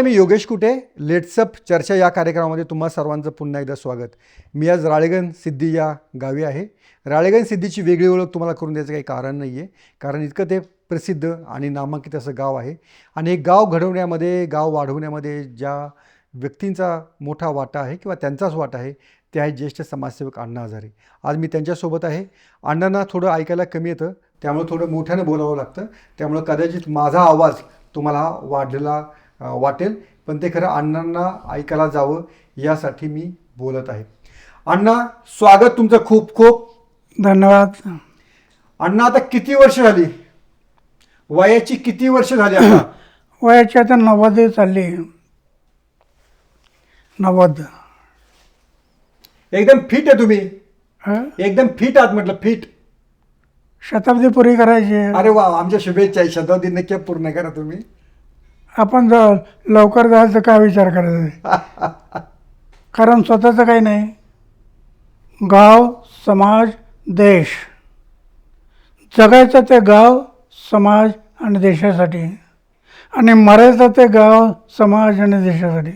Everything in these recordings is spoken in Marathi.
नमस्ते मी योगेश कुटे. लेट्सअप चर्चा या कार्यक्रमामध्ये तुम्हा सर्वांचं पुन्हा एकदा स्वागत. मी आज राळेगण सिद्धी या गावी आहे. राळेगण सिद्धीची वेगळी ओळख तुम्हाला करून द्यायचं काही कारण नाही आहे कारण इतकं ते प्रसिद्ध आणि नामांकित असं गाव आहे. आणि हे गाव घडवण्यामध्ये गाव वाढवण्यामध्ये ज्या व्यक्तींचा मोठा वाटा आहे किंवा त्यांचाच वाटा आहे ते आहे ज्येष्ठ समाजसेवक अण्णा हजारे आज मी त्यांच्यासोबत आहे. अण्णांना थोडं ऐकायला कमी येतं त्यामुळे थोडं मोठ्यानं बोलावं लागतं. त्यामुळं कदाचित माझा आवाज तुम्हाला वाढलेला वाटेल. पण ते खरं अण्णांना ऐकायला जावं यासाठी मी बोलत आहे. अण्णा स्वागत तुमचं खूप खूप. धन्यवाद. अण्णा आता किती वर्ष झाली? वयाची किती वर्ष झाली वयाची आता नव्वद चालली. नव्वद. एकदम फिट आहे तुम्ही. हं? एकदम फिट आहात म्हटलं फिट शताब्दी पुरी करायची. आहे. अरे वा आमच्या शुभेच्छा आहे. शताब्दी नक्की पूर्ण करा तुम्ही. आपण जर लवकर जायचं काय विचार करायचा? कारण स्वतःचं काही नाही. गाव समाज देश. जगायचं ते गाव समाज आणि देशासाठी. आणि मरायचं ते गाव समाज आणि देशासाठी.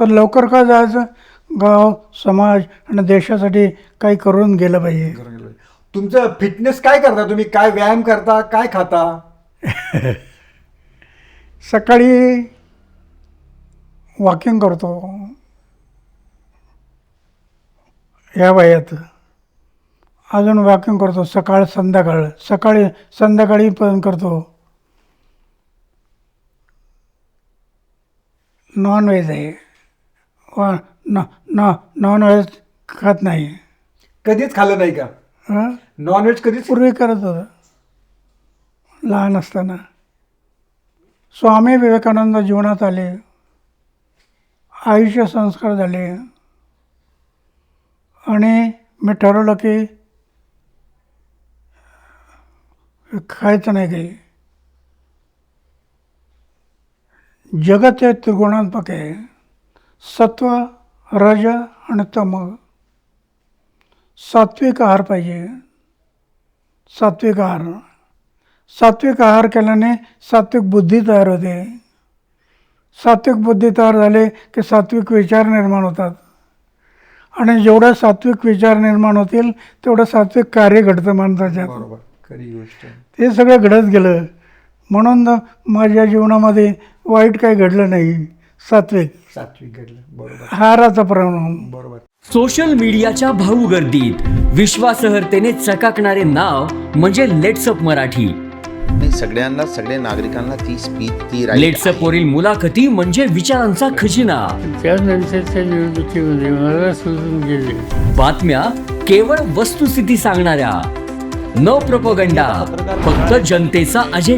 तर लवकर का जायचं? गाव समाज आणि देशासाठी काही करून गेलं पाहिजे. तुमचं फिटनेस काय करता तुम्ही? काय व्यायाम करता? काय खाता? सकाळी वॉकिंग करतो. या वयात अजून वॉकिंग करतो सकाळ संध्याकाळ. सकाळी संध्याकाळी पण करतो. नॉन व्हेज आहे. वा न न नॉन व्हेज खात नाही. कधीच खाल्लं नाही का? हं? नॉनव्हेज कधीच? पूर्वी करत होतं. लहान असताना. स्वामी विवेकानंद जीवनात आले. आयुष्य संस्कार झाले. आणि मी ठरवलं की खायचं नाही काही. जगत हे त्रिगुणात्मक आहे. सत्व रज आणि तम. सात्विक आहार पाहिजे. सात्विक आहार. सात्विक आहार केल्याने सात्विक बुद्धी तयार होते. सात्विक बुद्धी तयार झाले की सात्विक विचार निर्माण होतात. आणि जेवढं सात्विक विचार निर्माण होतील तेवढं सात्विक कार्य घडतं माणसाच्या बरोबर. खरी गोष्ट. आहे. ते सगळं घडत गेलं. म्हणून माझ्या जीवनामध्ये वाईट काही घडलं नाही. सात्विक. सात्विक घडलं. बरोबर. आहाराचा परिणाम. बरोबर. सोशल मीडियाच्या भाऊ गर्दीत विश्वासार्हतेने चकाकणारे नाव म्हणजे लेट्सअप मराठी. नाही सगळ्यांना सगळ्या नागरिकांना ती स्पीच ती right आहे. मुलाखती म्हणजे विचारांचा खजिना. त्यानंतरच्या निवडणुकीमध्ये मला सोडून गेले. बातम्या केवळ वस्तुस्थिती सांगणाऱ्या. न प्रपोगंडा. फक्त जनतेचा अजेंडा